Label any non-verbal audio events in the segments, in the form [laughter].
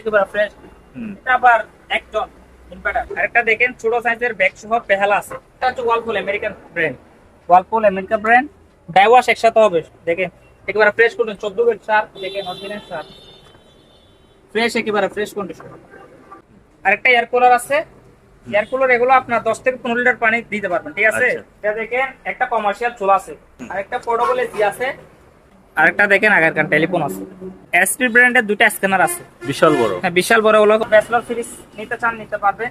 একেবারে ফ্রেশ এটা আবার একজন ইনভার্টার। আরেকটা দেখেন ছোট সাইজের ব্যাগ সহ পেহালা আছে। এটা হচ্ছে Whirlpool American brand Whirlpool American brand ডাইওয়াশ একসাথে হবে। দেখেন একেবারে ফ্রেশ কন্ডিশন চোদ্দ বেড সার দেখেন অরিজিনাল সার ফ্রেশ একেবারে ফ্রেশ কন্ডিশন আরেকটা এয়ার কুলার আছে। এয়ার কুলার এগুলো আপনার দশ থেকে পনেরো লিটার পানি দিতে পারবেন ঠিক আছে? আচ্ছা। এটা দেখেন একটা কমার্শিয়াল চুলা আছে। আরেকটা পোর্টেবল এসি আছে। আরেকটা দেখেন আগেরকার টেলিফোন আছে। এসপি ব্র্যান্ডের দুইটা স্ক্যানার আছে। বিশাল বড়। হ্যাঁ বিশাল বড় ওগুলো ব্যাচেলর ফ্রিজ নিতে চান নিতে পারবে।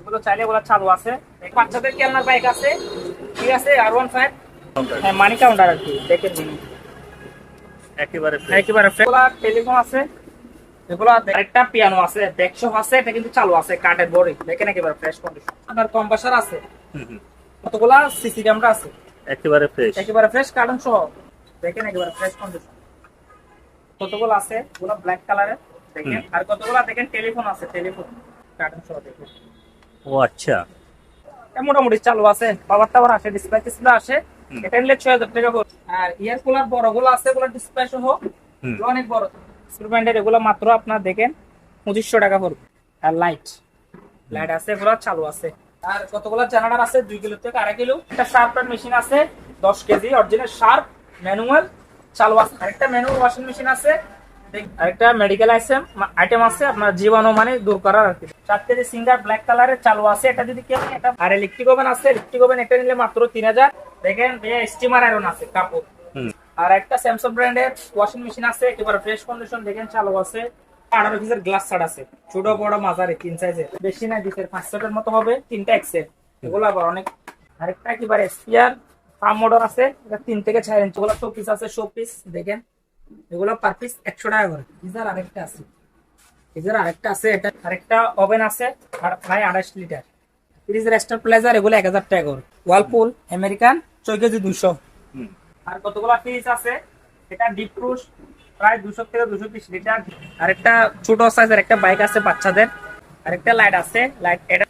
এগুলো চাইলে ওগুলো চালু আছে। বাচ্চাদের খেলনার বাইক আছে। ঠিক আছে? আর ওয়ান ফাইভ হ্যাঁ মানি কাউন্টার আর কি। দেখেন দিন। একেবারে। একেবারে টেলিফোন আছে। এগুলো একটা পিয়ানো আছে। ডেকশো আছে। এটা কিন্তু চালু আছে। কাঠের বড়ি দেখেন একেবারে ফ্রেশ কন্ডিশন আপনার কম্পাসার আছে। হুম, হুম। কতগুলা সিসি ক্যামেরা আছে? একেবারে ফ্রেশ একেবারে ফ্রেশ কার্টন সহ। দেখেন একেবারে ফ্রেশ কন্ডিশন কতগুলো আছে? ওগুলো ব্ল্যাক কালারের দেখেন। আর কতগুলো দেখেন টেলিফোন আছে টেলিফোন কার্টন সহ দেখেন। ও আচ্ছা। মোটামুটি চালু আছে। পাওয়ার টাওয়ার আসে ডিসপ্লে ডিসপ্লে আসে। এটা নিলে ছয় হাজার টাকা পড়বে। আর ইয়ার কুলার বড়গুলো আছে এগুলো ডিসপ্লে সহ। অনেক বড়। স্ক্রুব্যান্ডের এগুলো মাত্র আপনার দেখেন পঁচিশশো টাকা পড়বে। আর লাইট লাইট আছে এগুলো চালু আছে। আর কতগুলো জেনারেটর আছে? দুই কিলো থেকে আড়াই কিলো। একটা শার্পের মেশিন আছে দশ কেজি অরিজিনাল শার্প ম্যানুয়াল চালু আছে আরেকটা ম্যানুয়াল ওয়াশিং মেশিন আছে দেখ- আরেকটা মেডিকেল আইটেম আইটেম আছে আপনার জীবাণু মানে দূর করার আর কি। চার কেজি সিঙ্গার ব্ল্যাক কালারের চালু আছে এটা যদি কেউ এটা আর ইলেকট্রিক ওভেন আছে ইলেকট্রিক ওভেন এটা নিলে মাত্র তিন হাজার। দেখেন স্টিমার আয়রন আছে কাপড়। আর একটা স্যামসাং ব্র্যান্ডের ওয়াশিং মেশিন আছে একেবারে ফ্রেশ কন্ডিশন দেখেন চালু আছে। আঠারো পিসের গ্লাস ছাড় আছে ছোট বড় মাঝারি তিন সাইজের বেশি না দিতের পাঁচ সেটের মতো হবে তিনটা এক্সেল এগুলো আবার অনেক আরেকটা একেবারে স্পিয়ার পাম মোটর আছে এটা তিন থেকে চার ইঞ্চি ওগুলো শো পিস আছে শো পিস দেখেন। এগুলো পার পিস একশো টাকা করে। ইজার আরেকটা আছে। ইজার আরেকটা আছে এটা আরেকটা ওভেন আছে আর প্রায় আড়াইশ লিটার ফ্রিজের এক্সট্রা প্লেজার এগুলো এক হাজার টাকা করে। ওয়ালপুল আমেরিকান ছয় কেজি দুশো আর কতগুলো ফ্রিজ আছে? এটা ডিপ ক্রুজ প্রায় দুশো থেকে দুশো বিশ লিটার আর একটা ছোট সাইজের একটা বাইক আছে বাচ্চাদের। আর একটা লাইট আছে। লাইট এটা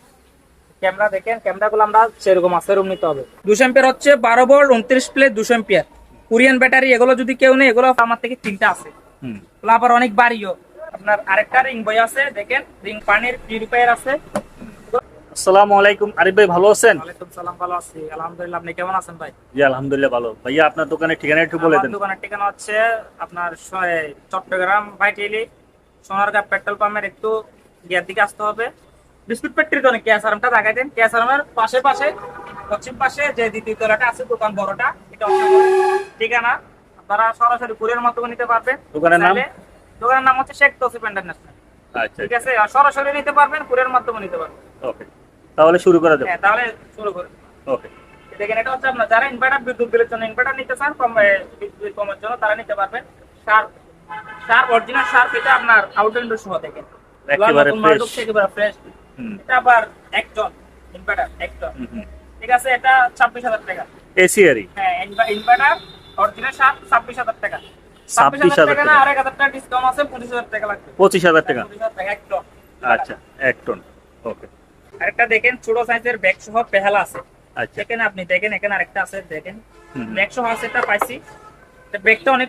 ক্যামেরা দেখেন ক্যামেরা গুলো আমরা সেরকম আছে রুম নিতে হবে। দুশো এম্পিয়ার হচ্ছে বারো ভোল্ট উনত্রিশ প্লেট দুশো এম্পিয়ার কোরিয়ান ব্যাটারি এগুলো যদি কেউ নেই এগুলো আমার থেকে তিনটা আছে। আবার অনেক বাড়িও। আপনার আরেকটা রিং বই আছে দেখেন রিং পানির পিউরিফায়ার আছে। আসসালামু আলাইকুম। আরিফ ভাই ভালো আছেন? ওয়ালাইকুম সালাম ভালো আছি। আলহামদুলিল্লাহ আপনি কেমন আছেন ভাই? জি আলহামদুলিল্লাহ ভালো। ভাইয়া আপনার দোকানের ঠিকানা একটু বলে দেন। দোকানের ঠিকানা হচ্ছে আপনার চট্টগ্রাম ভাইটেলি সোনারগাঁ পেট্রোল পাম্পের একটু গিয়ার দিকে আসতে হবে। বিস্কুট ফ্যাক্টরি তো ক্যাসারামটা দেখাই দেন। ক্যাসারামের পাশে পাশে পশ্চিম পাশে যে দ্বিতীয় তলাটা আছে দোকান বড়টা এটা ঠিকানা। আপনারা সরাসরি কুরিয়ার মাধ্যমে নিতে পারবেন। দোকানের নাম? দোকানের নাম হচ্ছে শেখ তসিফ ইন্টারন্যাশনাল। আচ্ছা ঠিক আছে? আর সরাসরি নিতে পারবেন কুরিয়ার মাধ্যমে নিতে পারবেন। ওকে। তাহলে শুরু করে দেব। হ্যাঁ তাহলে শুরু করুন ওকে। দেখেন এটা হচ্ছে আপনার যারা ইনভার্টার বিদ্যুৎ বিলের জন্য ইনভার্টার নিতে চান কম বিদ্যুৎ কমের জন্য তারা নিতে পারবেন। শার্প শার্প অরিজিনাল শার্প এটা আপনার আউটডোর সহ দেখেন। একেবারে। ঢুকছে, একেবারে ফ্রেশ এটা আবার একজন ইনভার্টার হুম ঠিক আছে এটা ছাব্বিশ হাজার টাকা। এসি আরই হ্যাঁ ইনভার্টার অরিজিনাল শার্প ছাব্বিশ হাজার টাকা। 26,000 টাকা না টাকা। আরেক হাজার টাকা ডিসকাউন্ট আছে পঁচিশ হাজার টাকা লাগবে। পঁচিশ হাজার টাকা। আচ্ছা এক টন। ওকে। আরেকটা দেখেন ছোট সাইজের ব্যাগ সহ পেহালা আছে। আচ্ছা। আপনি দেখেন এখানে আরেকটা আছে দেখেন। এটা পাইছি। ব্যাগটা অনেক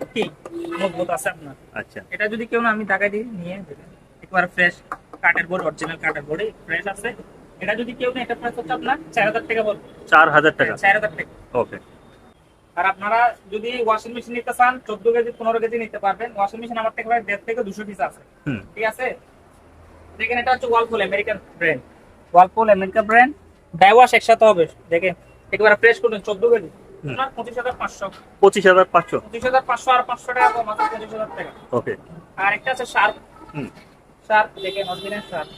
মজবুত আছে আপনার। আচ্ছা। এটা যদি কেউ না আমি টাকা দিই নিয়ে একবার ফ্রেশ কাঠের বোর্ড অরিজিনাল কাঠের বোর্ডে ফ্রেশ আছে। এটা যদি কেউ না এটা প্রাইস হচ্ছে আপনার চার হাজার টাকা বলব। চার হাজার টাকা? চার হাজার টাকা। ওকে আর আপনারা যদি ওয়াশিং মেশিন নিতে চান চোদ্দ কেজি পনেরো কেজি নিতে পারবেন। ওয়াশিং মেশিন আমার থেকে প্রায় দেড় থেকে দুশো পিস আছে। ঠিক আছে? দেখেন এটা হচ্ছে Whirlpool American brand Whirlpool American brand ডাইওয়াশ একসাথে হবে। দেখেন একেবারে ফ্রেশ করুন চোদ্দ কেজি। পঁচিশ হাজার পাঁচশো। পঁচিশ হাজার পাঁচশো? পঁচিশ হাজার পাঁচশো আর পাঁচশো টাকা কম আছে পঁচিশ হাজার টাকা। ওকে আর একটা আছে শার্প শার্প দেখেন অরিজিনাল শার্প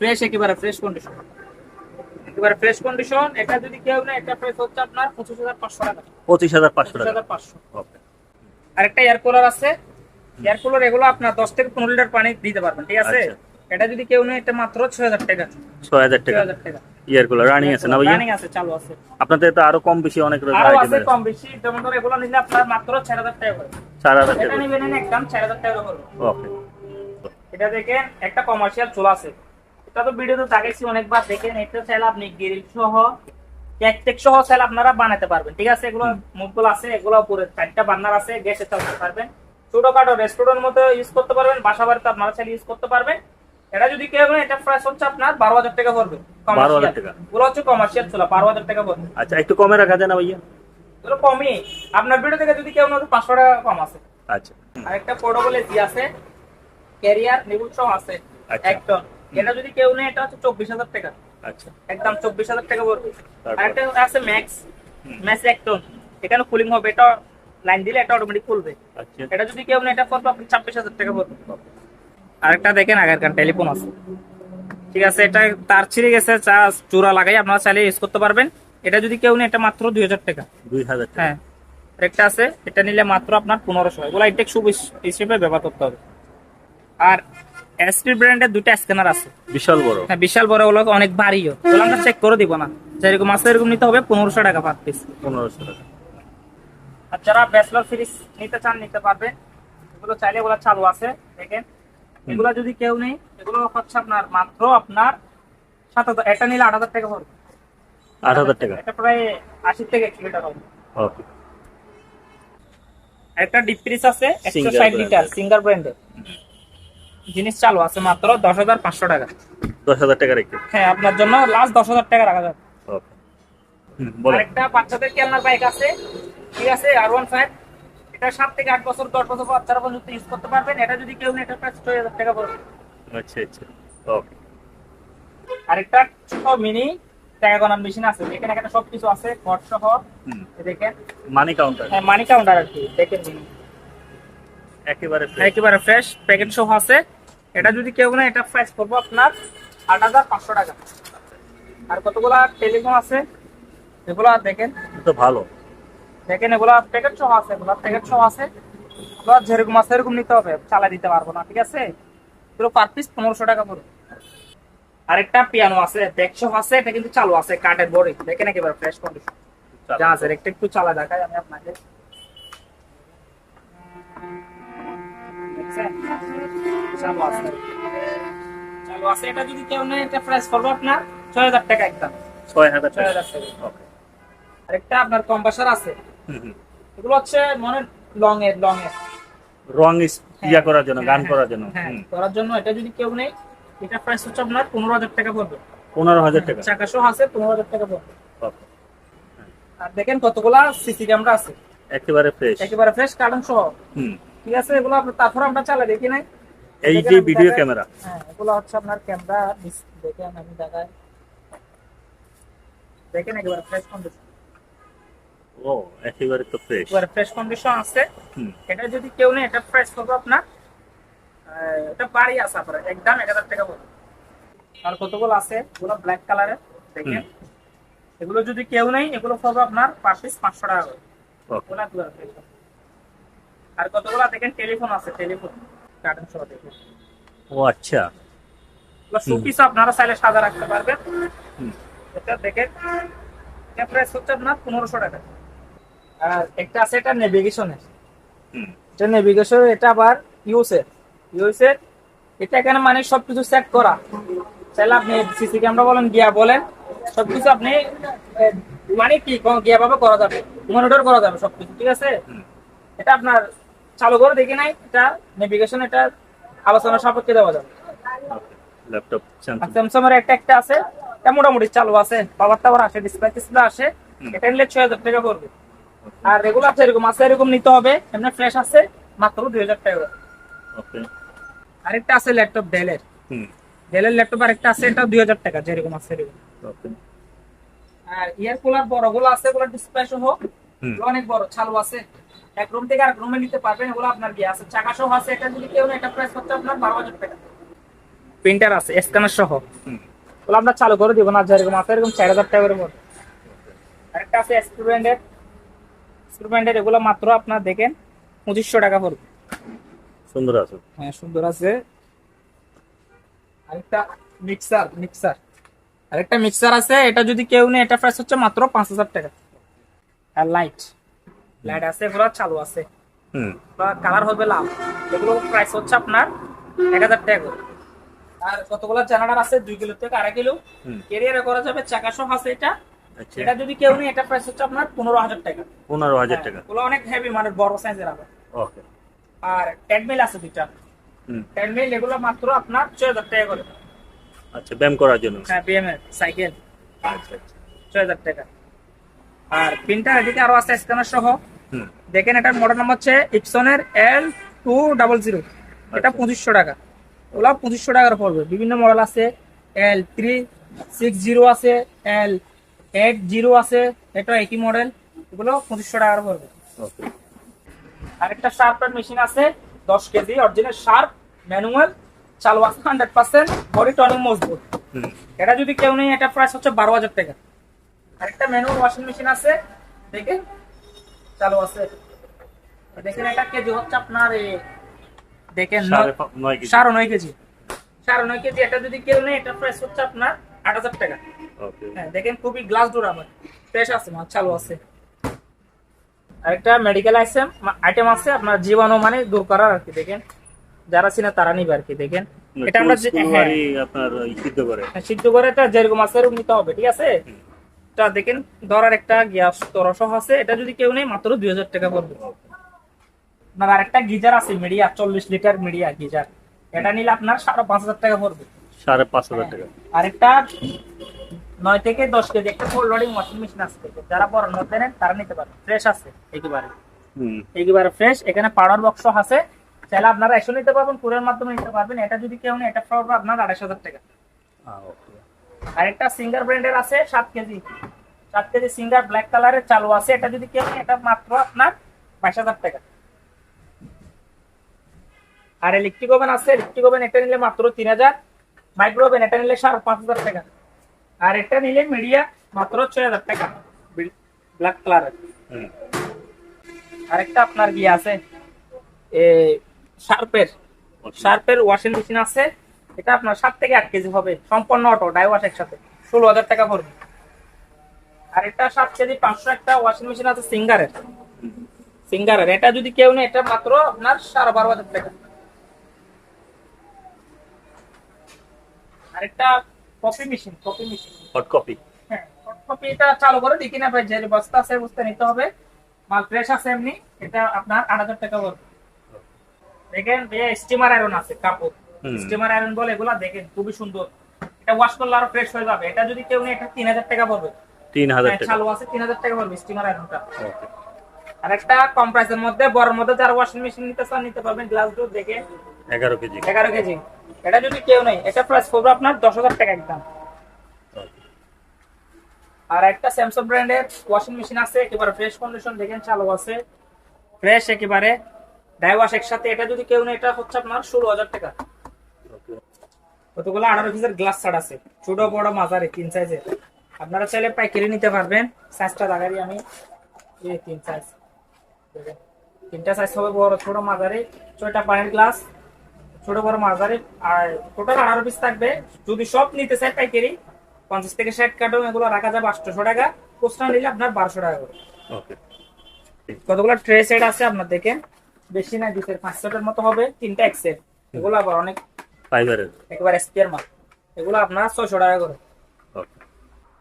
ফ্রেশ একেবারে ফ্রেশ কন্ডিশন একেবারে ফ্রেশ কন্ডিশন এটা যদি কেউ না একটা প্রাইস হচ্ছে আপনার পঁচিশ হাজার পাঁচশো টাকা। পঁচিশ হাজার পাঁচশো পঁচিশ টাকা হাজার পাঁচশো। ওকে আরেকটা এয়ার কুলার আছে। এয়ার কুলার এগুলো আপনার দশ থেকে পনেরো লিটার পানি দিতে পারবেন ঠিক আছে? আচ্ছা। এটা যদি কেউ নেই এটা মাত্র ছয় হাজার টাকা। ছয় হাজার ছয় টাকা। হাজার টাকা রানিং আছে না রানিং আছে চালু আছে। আপনাদের তো আরও কম বেশি অনেক রকম আছে। কম বেশি যেমন ধরো এগুলো নিলে আপনার মাত্র চার হাজার টাকা করে। চার হাজার এটা নিবেন একদম চার হাজার টাকা করে। ওকে এটা দেখেন একটা কমার্শিয়াল চুলা আছে। এটা তো ভিডিওতে দেখাইছি অনেকবার। দেখেন এটা চাইলে আপনি গ্রিল সহ টেক সহ চাইলে আপনারা বানাতে পারবেন। ঠিক আছে? এগুলো মুখগুলো আছে এগুলো উপরে চারটা বার্নার আছে গ্যাসে চালাতে পারবেন। ছোটখাটো রেস্টুরেন্টের মতো ইউজ করতে পারবেন বাসা বাড়িতে আপনারা চাইলে ইউজ করতে পারবেন। এটা যদি কেউ এটা প্রাইস হচ্ছে আপনার বারো হাজার টাকা পড়বে। 12,000 টাকা। ওগুলো হচ্ছে কমার্শিয়াল চুলা বারো হাজার টাকা পড়বে। আচ্ছা একটু কমে রাখা যায় না ভাইয়া? এগুলো কমই। আপনার ভিডিও থেকে যদি কেউ পাঁচশো টাকা কম আছে। আচ্ছা। আরেকটা পোর্টেবল এসি আছে। ক্যারিয়ার নিবুল সহ আছে আচ্ছা। এক টন এটা যদি কেউ নেয় এটা হচ্ছে চব্বিশ হাজার টাকা। আচ্ছা। একদম চব্বিশ হাজার টাকা পড়বে আরেকটা আছে ম্যাক্স। ম্যাক্স এক টন এখানে কুলিং হবে এটা লাইন দিলে এটা অটোমেটিক খুলবে। আচ্ছা। এটা যদি কেউ নেয় এটা পড়বে আপনি ছাব্বিশ হাজার টাকা পড়বে আরেকটা দেখেন আগেরকার টেলিফোন আছে। ঠিক আছে এটা তার ছিঁড়ে গেছে চার্জ চূড়া লাগাই আপনারা চাইলে ইউজ করতে পারবেন। এটা যদি কেউ নেয় এটা মাত্র দুই হাজার টাকা। দুই হাজার হ্যাঁ। আরেকটা আছে এটা নিলে মাত্র আপনার পনেরোশো। এগুলো ইনটেক হিসেবে ব্যবহার করতে হবে। আর এসপি ব্র্যান্ডের দুইটা স্ক্যানার আছে। বিশাল বড়। হ্যাঁ বিশাল বড় ওগুলো অনেক ভারীও। ওগুলো আমরা চেক করে দিব না। যেরকম আছে এরকম নিতে হবে পনেরোশো টাকা পার পিস পনেরোশো টাকা। আর যারা ব্যাচলর ফ্রিজ নিতে চান নিতে পারবে। এগুলো চাইলে এগুলো চালু আছে দেখেন। এগুলো যদি কেউ নেই এগুলো হচ্ছে আপনার মাত্র আপনার সাত হাজার এটা নিলে আট হাজার টাকা পড়বে আট হাজার টাকা। এটা প্রায় আশি থেকে একশো লিটার হবে। ওকে। একটা ডিপ ফ্রিজ আছে একশো ষাট লিটার। সিঙ্গার ব্র্যান্ডের জিনিস চালু আছে মাত্র দশ হাজার পাঁচশো টাকা। দশ হাজার টাকা রেখে? হ্যাঁ আপনার জন্য লাস্ট দশ হাজার টাকা রাখা যাবে। আরেকটা বাচ্চাদের খেলনার বাইক আছে? ঠিক আছে? আর ওয়ান ফাইভ এটা সাত থেকে আট বছর দশ বছর বাচ্চারা পর্যন্ত ইউজ করতে পারবেন। এটা যদি কেউ প্রায় ছয় হাজার টাকা পড়বে। আচ্ছা আচ্ছা। ওকে। আরেকটা ছোট মিনি টাকা গণার মেশিন আছে। এখানে এখানে সবকিছু আছে ঘর সহ। দেখেন। মানি কাউন্টার হ্যাঁ মানি কাউন্টার আর কি। দেখেন। একেবারে একেবারে ফ্রেশ প্যাকেট সহ আছে। এটা যদি কেউ না এটা প্রাইস করব আপনার আট হাজার পাঁচশো টাকা। আর কতগুলা টেলিফোন আছে? এগুলা দেখেন। তো ভালো। দেখেন এগুলা প্যাকেট সহ আছে এগুলা প্যাকেট সহ আছে। এগুলা যেরকম আছে এরকম নিতে হবে। চালা দিতে পারব না ঠিক আছে? এগুলো পার পিস পনেরোশো টাকা পড়বে আরেকটা পিয়ানো আছে সহ আছে এটা কিন্তু চালু আছে কাঠের বড়ি দেখেন একেবারে ফ্রেশ কন্ডিশন যা আছে। একটা একটু চালা দেখাই আমি আপনাকে। দেখছেন? চালু আছে। চালু আছে এটা যদি কেউ নেয় এটা প্রাইস করব আপনার ছয় হাজার টাকা একদম। ছয় হাজার ছয় হাজার টাকা আরেকটা আপনার কম্পাসার আছে। হুম হুম। এগুলো হচ্ছে মনে লং এর লং এর রং ইয়া করার জন্য গান হ্যাঁ, করার জন্য। হ্যাঁ করার জন্য এটা যদি কেউ নেই এটা প্রাইস হচ্ছে আপনার পনেরো হাজার টাকা পড়বে। পনেরো হাজার টাকা। চাকা সহ আছে পনেরো হাজার টাকা পড়বে। আর দেখেন কতগুলা সিসি ক্যামেরা আছে। একেবারে ফ্রেশ একেবারে ফ্রেশ কার্টন সহ। হুম। ঠিক আছে এগুলো আপনার তারপর আমরা চালা দেখি নাই? এই যে ভিডিও ক্যামেরা হ্যাঁ এগুলো হচ্ছে আপনার ক্যামেরা দেখেন আমি দেখাই। দেখেন একেবারে ফ্রেশ কন্ডিশন ও একেবারে তো ফ্রেশ একেবারে ফ্রেশ কন্ডিশন আছে। এটা যদি কেউ এটা আপনার এটা বাড়ি আছে আপনার একদম এক হাজার টাকা পড়বে আর কতগুলো আছে? এগুলো ব্ল্যাক কালারের দেখেন। এগুলো যদি কেউ নেই এগুলো আপনার পার পিস পাঁচশো টাকা করে। ওগুলা। আর কতগুলো দেখেন টেলিফোন আছে টেলিফোন কার্টুন সহ দেখেন। ও আচ্ছা। শোপিস আপনারা চাইলে সাজা রাখতে পারবেন। এটা দেখেন এটা প্রাইস হচ্ছে আপনার পনেরোশো টাকা। আর একটা আছে এটা নেভিগেশনের এটা নেভিগেশন এটা আবার ইউসের ইউসের এটা এখানে মানে সবকিছু সেট করা। চাইলে আপনি সিসি ক্যামেরা বলেন গিয়া বলেন সবকিছু আপনি মানে কি গিয়া ভাবে করা যাবে। মনিটর করা যাবে সবকিছু ঠিক আছে? এটা আপনার চালু করে দেখি নাই এটা নেভিগেশন এটা আলোচনা সাপেক্ষে দেওয়া যাবে। ল্যাপটপ স্যামসাং এর একটা একটা আছে এটা মোটামুটি চালু আছে বাবার টাওয়ার আসে ডিসপ্লে ডিসপ্লে আসে এটা নিলে ছয় হাজার টাকা পড়বে। আর রেগুলার যেরকম আছে এরকম নিতে হবে এমনি ফ্রেশ আছে মাত্র দুই হাজার টাকা। ওকে আরেকটা আছে ল্যাপটপ ডেলের হুম। ডেলের ল্যাপটপ আরেকটা আছে এটা দুই হাজার টাকা যেরকম আছে এরকম। ওকে আর ইয়ার কুলার বড়গুলো আছে ওগুলো ডিসপ্লে সহ অনেক বড় চালু আছে। এক রুম থেকে আরেক রুমে নিতে পারবেন এগুলো আপনার কি আছে। চাকা সহ আছে এটা যদি কেউ এটা প্রাইস হচ্ছে আপনার বারো হাজার টাকা। প্রিন্টার আছে স্ক্যানার সহ। হুম। ওগুলো আমরা চালু করে দিব না যেরকম আছে এরকম চার হাজার টাকা করে পড়বে আরেকটা আছে স্টুডেন্টের স্টুডেন্টের এগুলো মাত্র আপনার দেখেন পঁচিশশো টাকা পড়বে। সুন্দর আছে। হ্যাঁ সুন্দর আছে। আরেকটা মিক্সার মিক্সার আরেকটা মিক্সার আছে এটা যদি কেউ নেই এটা প্রাইস হচ্ছে মাত্র পাঁচ হাজার টাকা। আর লাইট লাইট আছে এগুলো চালু আছে। হুম। কালার হবে লাল। এগুলো প্রাইস হচ্ছে আপনার এক হাজার টাকা করে। আর কতগুলো জানালার আছে? দুই কিলো থেকে আড়াই কিলো। হুম। কেরিয়ারে করা যাবে চাকা সহ আছে এটা। আচ্ছা। এটা যদি কেউ নেই এটা প্রাইস হচ্ছে আপনার পনেরো হাজার টাকা। পনেরো হাজার হ্যাঁ, টাকা। এগুলো অনেক হেভি মানে বড় সাইজের আবার ওকে। আর ট্রেডমিল আছে দুইটা। হুম। ট্রেডমিল এগুলো মাত্র আপনার ছয় হাজার টাকা করে। আচ্ছা ব্যায়াম করার জন্য। হ্যাঁ বিএমএর সাইকেল আচ্ছা আচ্ছা। ছয় হাজার টাকা। আর প্রিন্টার এদিকে আরও আছে স্ক্যানার সহ। দেখেন এটার মডেল নাম্বার হচ্ছে ইপসনের এল টু ডাবল জিরো এটা আচ্ছা। পঁচিশশো টাকা। ওগুলো পঁচিশশো টাকার পড়বে। বিভিন্ন মডেল আছে। এল থ্রি সিক্স জিরো আছে এল এইট জিরো আছে। এটা একই মডেল এগুলো পঁচিশশো টাকার পড়বে। আরেকটা শার্পের মেশিন আছে দশ কেজি। অরিজিনাল শার্প ম্যানুয়াল চালু আছে হান্ড্রেড পার্সেন্ট বডি টনিং মজবুত। এটা যদি কেউ নেই এটা প্রাইস হচ্ছে বারো হাজার টাকা। আরেকটা ম্যানুয়াল ওয়াশিং মেশিন আছে। দেখেন চালু আছে। দেখেন এটা কেজি হচ্ছে আপনার দেখেন সাড়ে নয় কেজি। সাড়ে নয় কেজি। এটা যদি কেউ নেই এটা প্রাইস হচ্ছে আপনার আট হাজার টাকা। হ্যাঁ দেখেন খুবই গ্লাস ডোর আমার ফ্রেশ আছে মাছ চালু আছে। আরেকটা মেডিকেল আইটেম আইটেম আছে আপনার জীবাণু মানে দূর করার আর কি দেখেন। যারা চিনে তারা নিবে আর কি দেখেন। এটা আমরা সিদ্ধ করে সিদ্ধ করে এটা যেরকম আছে এরকম নিতে হবে ঠিক আছে? এটা দেখেন ধরার একটা গ্যাস তরসহ আছে। এটা যদি কেউ নেই মাত্র দুই হাজার টাকা পড়বে। আপনার আরেকটা গিজার আছে মিডিয়া চল্লিশ লিটার মিডিয়া গিজার। এটা নিলে আপনার সাড়ে পাঁচ হাজার টাকা পড়বে। সাড়ে পাঁচ হাজার টাকা। আরেকটা নয় থেকে দশ কেজি একটা ফুল লোডিং ওয়াশিং মেশিন আছে। যারা বড় মধ্যে নেন তারা নিতে পারে ফ্রেশ আছে একেবারে। একেবারে ফ্রেশ এখানে পাউডার বক্স আছে। চাইলে আপনারা এসে নিতে পারবেন কুরিয়ার মাধ্যমে নিতে পারবেন। এটা যদি কেউ নেই এটা পড়বে আপনার আড়াইশ হাজার টাকা। আরেকটা সিঙ্গার ব্র্যান্ডের আছে সাত কেজি। সাত কেজি সিঙ্গার ব্ল্যাক কালারের চালু আছে। এটা যদি কেউ এটা মাত্র আপনার বাইশ হাজার টাকা। আর ইলেকট্রিক ওভেন আছে ইলেকট্রিক ওভেন এটা নিলে মাত্র তিন হাজার। মাইক্রো ওভেন এটা নিলে সাড়ে পাঁচ হাজার টাকা। আর এটা নিলে মিডিয়া মাত্র ছয় হাজার টাকা। ব্ল্যাক কালারের আরেকটা আপনার কি আছে? এ শার্পের শার্পের ওয়াশিং মেশিন আছে। এটা আপনার সাত থেকে আট কেজি হবে। সম্পূর্ণ অটো ডাই ওয়াশ একসাথে। ষোলো হাজার টাকা পড়বে। আর এটা সাত কেজি পাঁচশো একটা ওয়াশিং মেশিন আছে সিঙ্গারের। সিঙ্গারের। এটা যদি কেউ নেই এটা মাত্র আপনার সাড়ে বারো হাজার টাকা। আরেকটা coffee machine coffee machine hot coffee হ্যাঁ কপি এটা চালু করে দেখি না ভাই যে বস্তা আছে বস্তা নিতে হবে। মাল ফ্রেশ আছে এমনি এটা আপনার আট হাজার টাকা পড়বে। দেখেন ভাইয়া স্টিমার আয়রন আছে কাপড়। স্টিমার আয়রন বলে এগুলা দেখেন খুবই সুন্দর। এটা ওয়াশ করলে আরও ফ্রেশ হয়ে যাবে। এটা যদি কেউ নেই এটা তিন হাজার টাকা পড়বে। তিন হাজার হ্যাঁ, টাকা। চালু আছে তিন হাজার টাকা পড়বে স্টিমার আয়রনটা। আর একটা কম প্রাইসের মধ্যে বড় মধ্যে যারা ওয়াশিং মেশিন নিতে চান নিতে পারবেন গ্লাস ডোর দেখে। এগারো কেজি। এগারো কেজি। এটা যদি কেউ নেই এটা প্রাইস পড়বে আপনার দশ হাজার টাকা একদম। আর একটা স্যামসাং ব্র্যান্ডের ওয়াশিং মেশিন আছে একেবারে ফ্রেশ কন্ডিশন দেখেন চালু আছে। ফ্রেশ একেবারে ডাই ওয়াশ একসাথে। এটা যদি কেউ নেই এটা হচ্ছে আপনার ষোলো হাজার টাকা। কতগুলো আঠারো পিসের গ্লাস ছাড় আছে। ছোট বড় মাঝারি তিন সাইজের আপনারা চাইলে পাইকারি নিতে পারবেন। সাইজটা দেখারি আমি। এই তিন সাইজ তিনটা সাইজ হবে বড় ছোট মাঝারি। ছয়টা পানির গ্লাস ছোট বড় মাঝারি। আর টোটাল আঠারো পিস থাকবে। যদি সব নিতে চাই পাইকারি পঞ্চাশ থেকে ষাট কার্টন এগুলো রাখা যাবে আটশোশো টাকা। খুচরা নিলে আপনার বারোশো টাকা করে। কতগুলো ট্রে সেট আছে আপনার দেখেন। বেশি না দিতের পাঁচ সেটের মতো হবে। তিনটা এক সেট এগুলো আবার অনেক ফাইবারের একেবারে স্পেয়ার মাল এগুলো আপনার ছয়শো টাকা করে। ওকে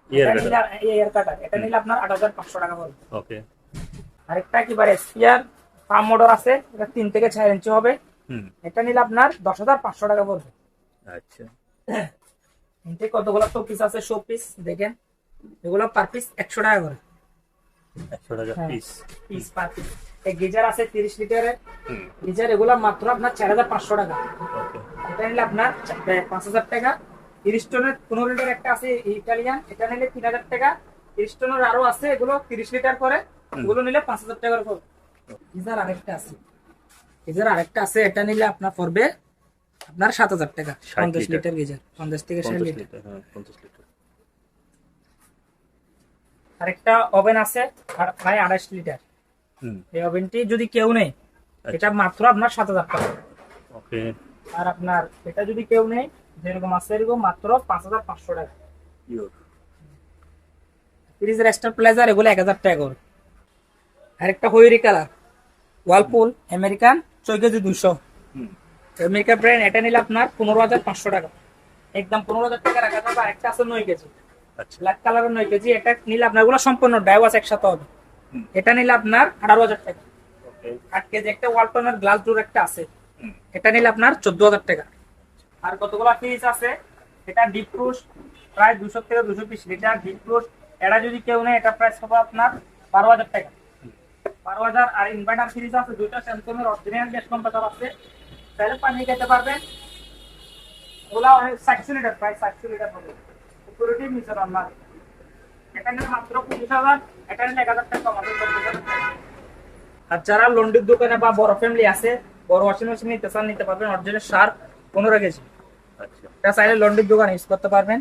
ইয়ার এটা নিলে কাটার এটা নিলে আপনার আট হাজার পাঁচশো টাকা পড়বে ওকে আরেকটা একেবারে স্পিয়ার পাম মোটর আছে এটা তিন থেকে চার ইঞ্চি হবে। হুম। এটা নিলে আপনার দশ হাজার পাঁচশো টাকা পড়বে। আচ্ছা। [clears throat] এতে কতগুলো শো পিস আছে শো পিস দেখেন। এগুলো পার পিস একশো টাকা করে। একশো টাকা। Piece piece per piece geyser আছে তিরিশ লিটারের। গিজার এগুলো মাত্র আপনার চার হাজার পাঁচশো টাকা। এটা নিলে আপনার পাঁচ হাজার টাকা। তিরিশ টনের পনেরো লিটার একটা আছে ইটালিয়ান এটা নিলে তিন হাজার টাকা। তিরিশ টনের আরও আছে এগুলো তিরিশ লিটার করে। এগুলো নিলে পাঁচ হাজার টাকার উপর। গিজার আরেকটা আছে। গিজার আরেকটা আছে এটা নিলে আপনার পড়বে আপনার সাত হাজার টাকা। 60 পঞ্চাশ লিটার। গিজার পঞ্চাশ থেকে ষাট লিটার। হ্যাঁ লিটার। আরেকটা ওভেন আছে আর- প্রায় আড়াইশ লিটার। এই ওভেনটি যদি কেউ নেই এটা মাত্র আপনার সাত হাজার টাকা। ওকে। আর আপনার এটা যদি কেউ নেই যেরকম আছে এরকম মাত্র পাঁচ হাজার পাঁচশো টাকা। ইউর ফ্রিজের এক্সট্রা প্লেজার এগুলো এক হাজার টাকা করে। আরেকটা হইরি কালার ওয়ালপুল আমেরিকান ছয় কেজি দুশো আমেরিকা ব্র্যান্ড এটা নিলে আপনার পনেরো হাজার পাঁচশো টাকা। একদম পনেরো হাজার টাকা রাখা যাবে আরেকটা আছে নয় কেজি। আচ্ছা। ব্ল্যাক কালারের নয় কেজি এটা নিলে আপনার সম্পূর্ণ ডাইওয়াস একসাথে হবে। এটা নিলে আপনার আঠারো হাজার টাকা। আট কেজি একটা ওয়ালটনের গ্লাস ডোর একটা আছে। এটা নিলে আপনার চোদ্দ হাজার টাকা। আর কতগুলো ফ্রিজ আছে? এটা ডিপ ফ্রুশ প্রায় দুশো থেকে দুশো পিস লিটার ডিপ ফ্রুশ এটা যদি কেউ নেয় এটা প্রাইস হবে আপনার বারো হাজার টাকা। বারো হাজার আর ইনভার্টার ফ্রিজ আছে দুইটা স্যামসং এর অরিজিনাল গ্যাস কম্প্রেসর আছে। তাহলে পানি খেতে পারবেন। ওগুলা সাতশো লিটার প্রায় সাতশো লিটার হবে। সিকিউরিটি মিশন আপনার। আর যারা লন্ড্রির দোকানে বা বড় ফ্যামিলি আছে বড় ওয়াশিং মেশিন নিতে চান নিতে পারবেন অরিজিনাল সার পনেরো কেজি। আচ্ছা। এটা চাইলে লন্ড্রির দোকানে ইউজ করতে পারবেন।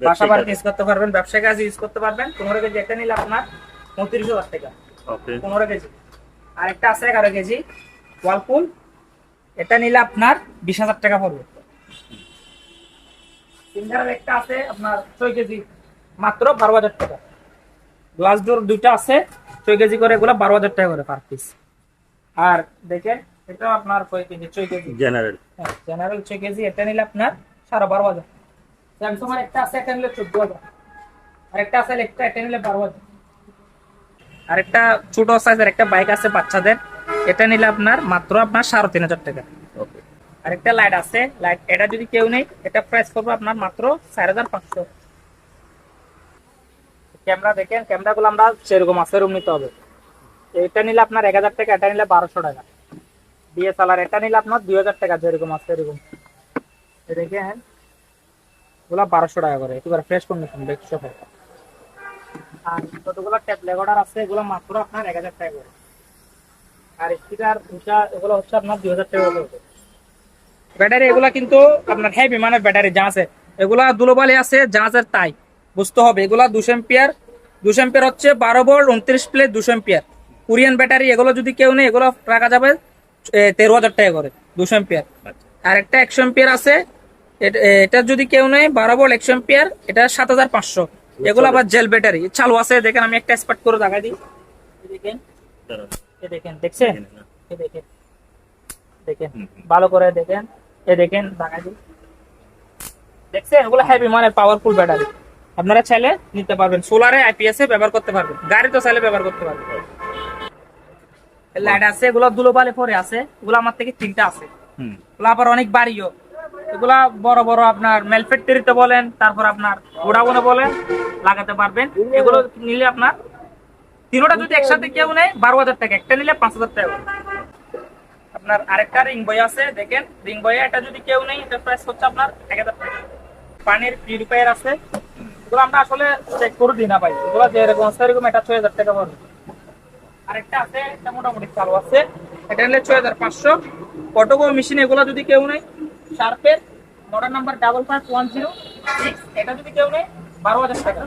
বাসা বাড়িতে ইউজ করতে পারবেন ব্যবসায় কাজে ইউজ করতে পারবেন। পনেরো কেজি একটা নিলে আপনার পঁয়ত্রিশ হাজার টাকা। পনেরো কেজি। আর একটা আছে এগারো কেজি। ওয়ালপুল এটা নিলে আপনার বিশ হাজার টাকা পড়বে। সিঙ্গারের একটা আছে আপনার ছয় কেজি। মাত্র বারো হাজার টাকা। গ্লাস ডোর দুইটা আছে ছয় কেজি করে এগুলো বারো হাজার টাকা করে পার পিস আর দেখেন এটা আপনার কয় কেজি? ছয় কেজি। জেনারেল জেনারেল ছয় কেজি এটা নিলে আপনার সাড়ে বারো হাজার। স্যামসং এর একটা আছে এটা নিলে চোদ্দ হাজার। আর একটা আছে একটা এটা নিলে বারো হাজার। আর একটা ছোট সাইজের একটা বাইক আছে বাচ্চাদের এটা নিলে আপনার মাত্র আপনার সাড়ে তিন হাজার টাকা। আর একটা লাইট আছে লাইট এটা যদি কেউ নেই এটা প্রাইস করবে আপনার মাত্র চার হাজার পাঁচশো। ক্যামেরা দেখেন ক্যামেরা গুলো আমরা সেরকম আছে রুম নিতে হবে। এটা নিলে আপনার এক হাজার টাকা, এটা নিলে বারোশো টাকা। ডিএসএলআর এটা নিলে আপনার দুই হাজার টাকা, যেরকম আছে এরকম। দেখেন ওগুলা বারোশো টাকা করে, একেবারে ফ্রেশ কন্ডিশন দেখছ আর কতগুলো ট্যাপ লেগোডার আছে, এগুলো মাত্র আপনার এক হাজার টাকা করে। আর স্পিকার উষা এগুলো হচ্ছে আপনার দুই হাজার টাকা করে। ব্যাটারি এগুলা কিন্তু আপনার হেভি মানে ব্যাটারি যা আছে, এগুলা দুলোবালি আছে জাহাজের তাই। বুঝতে হবে, এগুলা দুশো এম্পিয়ার দুশো এম্পিয়ার হচ্ছে বারো বল উনত্রিশ প্লেট দুশো এম্পিয়ার। কোরিয়ান ব্যাটারি, এগুলো যদি কেউ নেই এগুলো রাখা যাবে তেরো হাজার টাকা করে দুশো এম্পিয়ার। আর একটা একশো এম্পিয়ার আছে, এটা যদি কেউ নেই বারো বল একশো এম্পিয়ার, এটা সাত হাজার পাঁচশো। এগুলো আবার জেল ব্যাটারি, চালু আছে, দেখেন আমি একটা স্পার্ট করে দেখাই দিই। দেখেন দেখেন, দেখছেন? দেখেন দেখেন। ভালো করে দেখেন এ দেখেন, দেখাই দিই। দেখছেন? এগুলো হেভি মানে পাওয়ারফুল ব্যাটারি আপনারা চাইলে নিতে পারবেন। সোলারে আইপিএস এ ব্যবহার করতে পারবেন। গাড়ি তো চাইলে ব্যবহার করতে পারবেন। লাইট আছে এগুলো দুলোবালি পরে আছে। এগুলো আমার থেকে তিনটা আছে। এগুলো আবার অনেক বাড়িও। এগুলা বড় বড় আপনার মেল ফ্যাক্টরিতে বলেন তারপর আপনার গোডাউনে বলেন লাগাতে পারবেন। এগুলো নিলে আপনার তিনোটা যদি একসাথে কেউ নেয় বারো হাজার টাকা। একটা নিলে পাঁচ হাজার টাকা। আপনার আরেকটা রিং বই আছে দেখেন। রিং বই এটা যদি কেউ নেই এটা প্রাইস হচ্ছে আপনার এক হাজার টাকা। পানির পিউরিফায়ার আছে। এগুলো আমরা আসলে চেক করে দিই না ভাই। এগুলো যেরকম আছে, এরকম এটা ছয় হাজার টাকা পড়বে আরেকটা আছে, এটা মোটামুটি চালু আছে। এটা নিলে ছয় হাজার পাঁচশো। কটকো মেশিন এগুলো যদি কেউ নেই শার্পের model number double five one zero six এটা যদি কেউ নেই বারো হাজার টাকা।